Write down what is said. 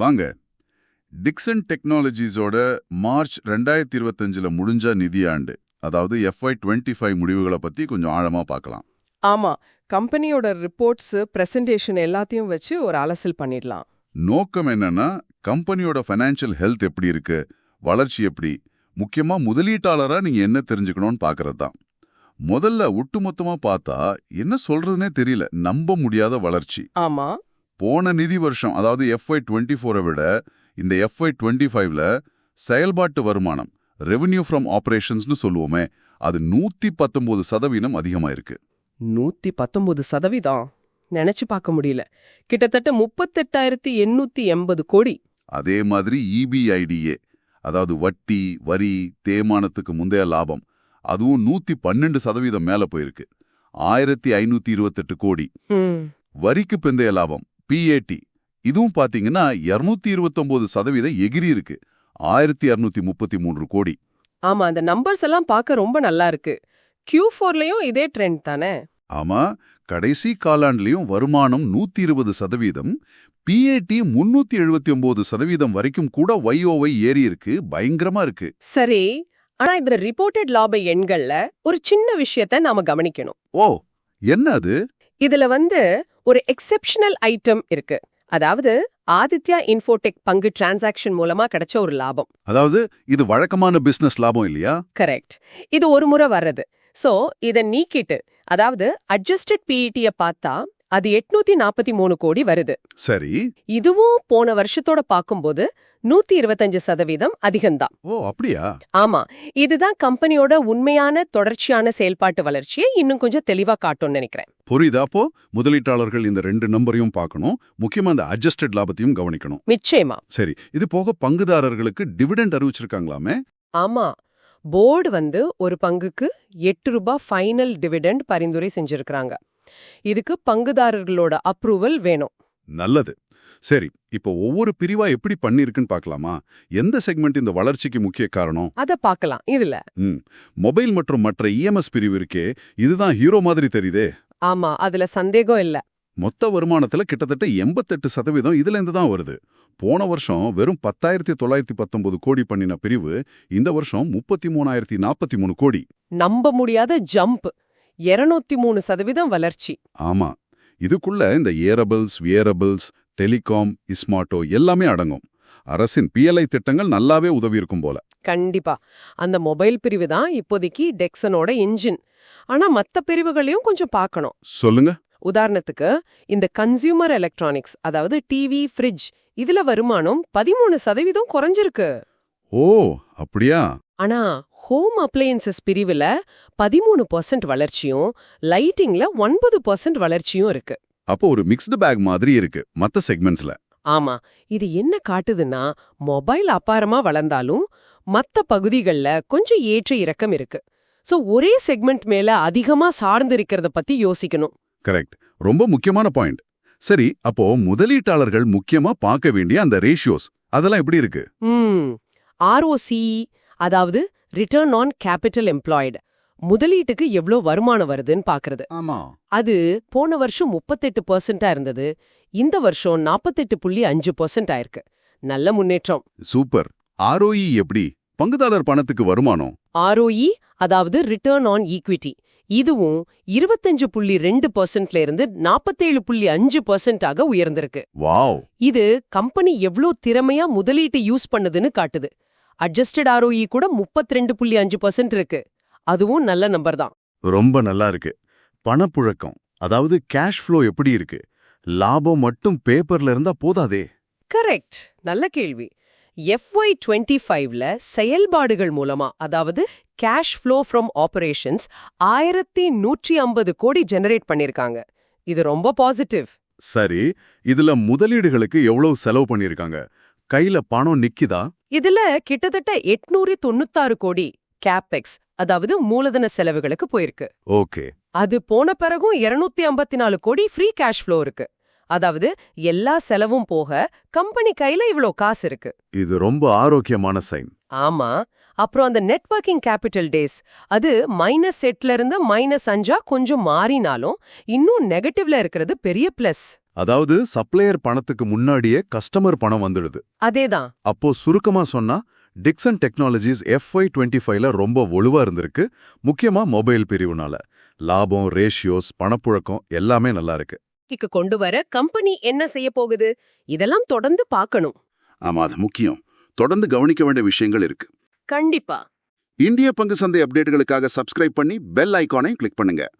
வாங்க. Dixon டெக்னாலஜிஸோட March ரெண்டாயிரத்தி இருபத்தஞ்சில் முடிஞ்ச நிதியாண்டு அதாவது எஃப்ஐ டுவெண்ட்டி ஃபைவ் முடிவுகளை பத்தி கொஞ்சம் ஆழமா பார்க்கலாம். ஆமா கம்பெனியோட ரிப்போர்ட்ஸ் பிரசன்டேஷன் எல்லாத்தையும் வச்சு ஒரு அலசல் பண்ணிடலாம். நோக்கம் என்னன்னா கம்பெனியோட ஃபைனான்சியல் ஹெல்த் எப்படி இருக்கு வளர்ச்சி எப்படி முக்கியமா முதலீட்டாளரா நீங்க என்ன தெரிஞ்சுக்கணும்னு பார்க்கறது தான். முதல்ல ஒட்டுமொத்தமா பார்த்தா என்ன சொல்றதுனே தெரியல நம்ப முடியாத வளர்ச்சி. ஆமா. போன நிதி வருஷம் அதாவது எஃப்ஐ டுவெண்ட்டி ஃபோரை விட இந்த எஃப்ஐ டுவெண்ட்டி ஃபைவ்ல செயல்பாட்டு வருமானம் ரெவென்யூ ஃப்ரம் ஆபரேஷன்ஸ்னு சொல்லுவோமே அது நூத்தி பத்தொன்பது சதவீதம் அதிகமா இருக்கு நூத்தி பத்தொன்பது சதவீதம்? நினைச்சு பார்க்க முடியல. கிட்டத்தட்ட முப்பத்தெட்டாயிரத்தி எண்ணூத்தி எண்பது கோடி. அதே மாதிரி இபிஐடிஏ அதாவது வட்டி வரி தேய்மானத்துக்கு முந்தைய லாபம் அதுவும் நூத்தி பன்னெண்டு சதவீதம் மேல போயிருக்கு. ஆயிரத்தி ஐநூத்தி இருபத்தெட்டு கோடி. வரிக்கு பிந்தைய லாபம் பிஏடி இதுவும் பாத்தீங்கன்னா இருநூத்தி இருபத்தொன்பது சதவீதம் எகிரி இருக்கு. ஆயிரத்தி இருநூத்தி முப்பத்தி மூன்று கோடி. ஆமா அந்த நம்பர்ஸ் எல்லாம் பார்க்க ரொம்ப நல்லா இருக்கு. கியூ ஃபோர்லயும் இதே ட்ரெண்ட் தானே? ஆமா கடைசி காலாண்டுலயும் வருமானம் நூத்தி இருபது சதவீதம் பிஏடி முன்னூத்தி எழுபத்தி ஒன்பது சதவீதம் வரைக்கும் கூட ஒய்ஓவை ஏறி இருக்கு பயங்கரமா இருக்கு. சரி ஆனா இந்த ரிப்போர்ட்டட் லாப எண்கள்ல ஒரு சின்ன விஷயத்த நாம கவனிக்கணும். ஓ என்ன அது? இதுல வந்து ஒரு எக்ஸெப்ஷனல் ஐட்டம் இருக்கு. அதாவது ஆதித்யா இன்ஃபோடெக் பங்கு டிரான்சாக்ஷன் மூலமா கிடைச்ச ஒரு லாபம். அதாவது இது வழக்கமான பிசினஸ் லாபம் இல்லையா? கரெக்ட் இது ஒரு முறை வர்றது. சோ இத நீக்கிட்டு அதாவது அட்ஜஸ்டட் பிஇடிய பார்த்தா அது எட்நூத்தி நாற்பத்தி மூணு கோடி வருது. சரி. இதுவும் போன வருஷத்தோட பார்க்கும்போது நூத்தி இருபத்தஞ்சு சதவீதம் அதிகம்தான். ஓ அப்படியா? ஆமா. இதுதான் கம்பெனியோட உண்மையான தொடர்ச்சியான செயல்பாட்டு வளர்ச்சியை இன்னும் கொஞ்சம் தெளிவா காட்டும்னு நினைக்கிறேன். புரியுதா அப்போ? முதலீட்டாளர்கள் இந்த ரெண்டு நம்பரையும் பார்க்கணும். முக்கியமா இந்த அட்ஜஸ்டட் லாபத்தையும் கவனிக்கணும். நிச்சயமா. சரி இது போக பங்குதாரர்களுக்கு டிவிடெண்ட் அறிவிச்சிருக்காங்களாமே? ஆமா. போர்டு வந்து ஒரு பங்குக்கு எட்டு ரூபாய் ஃபைனல் டிவிடெண்ட் பரிந்துரை செஞ்சிருக்காங்க இதுக்கு பங்குதாரர்களோட அப்ரூவல் வேணும். நல்லது. சரி இப்போ ஒவ்வொரு பிரிவா எப்படி பண்ணிருக்குன்னு பார்க்கலாமா? எந்த செக்மெண்ட் இந்த வளர்ச்சிக்கு முக்கிய காரணம்? அத பார்க்கலாம் இதுல. மொபைல் மற்றும் மற்ற இஎம்எஸ் பிரிவு இருக்கே இதுதான் ஹீரோ மாதிரி தெரியுதே. ஆமா அதுல சந்தேகம் இல்ல. மொத்த வருமானத்துல கிட்டத்தட்ட எண்பத்தெட்டு சதவீதம் இதுல இருந்து தான் வருது. போன வருஷம் வெறும் பத்தாயிரத்தி தொள்ளாயிரத்தி பத்தொன்பது கோடி பண்ணின பிரிவு இந்த வருஷம் முப்பத்தி மூணாயிரத்தி நாற்பத்தி மூணு கோடி. நம்ப முடியாத ஜம்ப் 203 மூணு சதவீதம் வளர்ச்சி. ஆமா. இதுக்குள்ள இந்த ஏரபிள்ஸ் வியரபிள்ஸ் டெலிகாம் இஸ்மார்ட்டோ எல்லாமே அடங்கும். அரசின் பிஎல்ஐ திட்டங்கள் நல்லாவே உதவி இருக்கும் போல. கண்டிப்பா. அந்த மொபைல் பிரிவு தான் இப்போதைக்கு டெக்ஸனோட இன்ஜின் ஆனா மத்த பிரிவுகளையும் கொஞ்சம் பார்க்கணும். சொல்லுங்க. உதாரணத்துக்கு இந்த கன்சியூமர் எலக்ட்ரானிக்ஸ் அதாவது டிவி ஃப்ரிட்ஜ் இதுல வருமானம் பதிமூணு சதவீதம் குறைஞ்சிருக்கு. ஓ அப்படியா? ஆனா ஹோம் அப்ளையன்சஸ் பிரிவுல பதிமூணு பர்சன்ட் வளர்ச்சியும் லைட்டிங்ல ஒன்பது பர்சன்ட் வளர்ச்சியும் இருக்கு. அப்போ ஒரு மிக்ஸ்டு பேக் மாதிரி இருக்கு மத்த செக்மெண்ட்ஸ்ல ஆமா இது என்ன காட்டுதுன்னா மொபைல் அபாரமா வளர்ந்தாலும் மத்த பகுதிகள்ல கொஞ்சம் ஏற்ற இறக்கம் இருக்கு. சோ ஒரே செக்மெண்ட் மேல அதிகமா சார்ந்து இருக்கிறத பத்தி யோசிக்கணும். கரெக்ட் ரொம்ப முக்கியமான பாயிண்ட் சரி அப்போ முதலீட்டாளர்கள் முக்கியமா பார்க்க வேண்டிய அந்த ரேஷியோஸ் அதெல்லாம் எப்படி இருக்கு? ஆர்ஓசி அதாவது ரிட்டர்ன் ஆன் கேபிட்டல் எம்ப்ளாய்டு முதலீட்டுக்கு எவ்ளோ வருமானம் வருதுன்னு பாக்குறது. ஆமா. அது போன வருஷம் முப்பத்தெட்டு பர்சன்டா இருந்தது. இந்த வருஷம் நாற்பத்தெட்டு புள்ளி அஞ்சு பர்சன்ட் ஆயிருக்கு. நல்ல முன்னேற்றம். சூப்பர். ஆர்ஓஇ எப்படி? பங்குதாரர் பணத்துக்கு வருமானம்? ஆர்ஓஇ அதாவது ரிட்டர்ன் ஆன் ஈக்விட்டி இதுவும் இருபத்தஞ்சு புள்ளி ரெண்டு பர்சன்ட்ல இருந்து நாற்பத்தேழு புள்ளி அஞ்சு பர்சன்டாக உயர்ந்திருக்கு. வாவ். இது கம்பெனி எவ்ளோ திறமையா முதலீட்டு யூஸ் பண்ணுதுன்னு காட்டுது. அட்ஜஸ்டட் ஆர்ஓஇ கூட முப்பத்தி ரெண்டு புள்ளி அஞ்சு பர்சன்ட் இருக்கு. அதுவும் நல்ல நம்பர் தான். ரொம்ப நல்லா இருக்கு. பணப்புழக்கம் அதாவது கேஷ் ஃப்ளோ எப்படி இருக்கு? லாபம் மட்டும் பேப்பர்ல இருந்தா போதாதே? கரெக்ட் நல்ல கேள்வி. எஃப்ஒய் டுவெண்ட்டி ஃபைவ்ல செயல்பாடுகள் மூலமா அதாவது கேஷ் ஃப்ளோ ஃப்ரம் ஆபரேஷன்ஸ் ஆயிரத்தி நூற்றி ஐம்பது கோடி ஜெனரேட் பண்ணிருக்காங்க. இது ரொம்ப பாசிட்டிவ் சரி இதுல முதலீடுகளுக்கு எவ்வளவு செலவு பண்ணிருக்காங்க? கையில பணம் நிக்குதா? இதுல கிட்டத்தட்ட எட்நூறு தொண்ணூத்தாறு கோடி கேபெக்ஸ் அதாவது மூலதன செலவுகளுக்கு போயிருக்கு. ஓகே. அது போன பிறகும் 254 ஐம்பத்தி நாலு கோடி ஃப்ரீ கேஷ் ஃப்ளோ இருக்கு. அதாவது எல்லா செலவும் போக கம்பெனி கையில இவ்ளோ காசு இருக்கு. இது ரொம்ப ஆரோக்கியமான சைன் ஆமா. அப்புறம் அந்த நெட்வொர்க்கிங் கேபிட்டல் டேஸ் அது மைனஸ் எட்ல இருந்து மைனஸ் அஞ்சா கொஞ்சம் மாறினாலும் இன்னும் நெகட்டிவ்ல இருக்கிறது பெரிய பிளஸ் அதாவது சப்ளையர் பணத்துக்கு முன்னாடியே கஸ்டமர் பணம் வந்துடுது. அதேதான். அப்போ சுருக்கமா சொன்னா டிக்சன் டெக்னாலஜிஸ் எஃப்ஐ டுவெண்ட்டி ஃபைவ்ல ரொம்ப வலுவா இருந்திருக்கு. முக்கியமா மொபைல் பிரிவுனால. லாபம் ரேஷியோஸ் பணப்புழக்கம் எல்லாமே நல்லா இருக்கு. இக்கு கொண்டு வர கம்பெனி என்ன செய்ய போகுது? இதெல்லாம் தொடர்ந்து பார்க்கணும். ஆமா அது முக்கியம். தொடர்ந்து கவனிக்க வேண்டிய விஷயங்கள் இருக்கு. கண்டிப்பா. இந்திய பங்கு சந்தை அப்டேட்டுகளுக்காக சப்ஸ்கிரைப் பண்ணி பெல் ஐகானை கிளிக் பண்ணுங்க.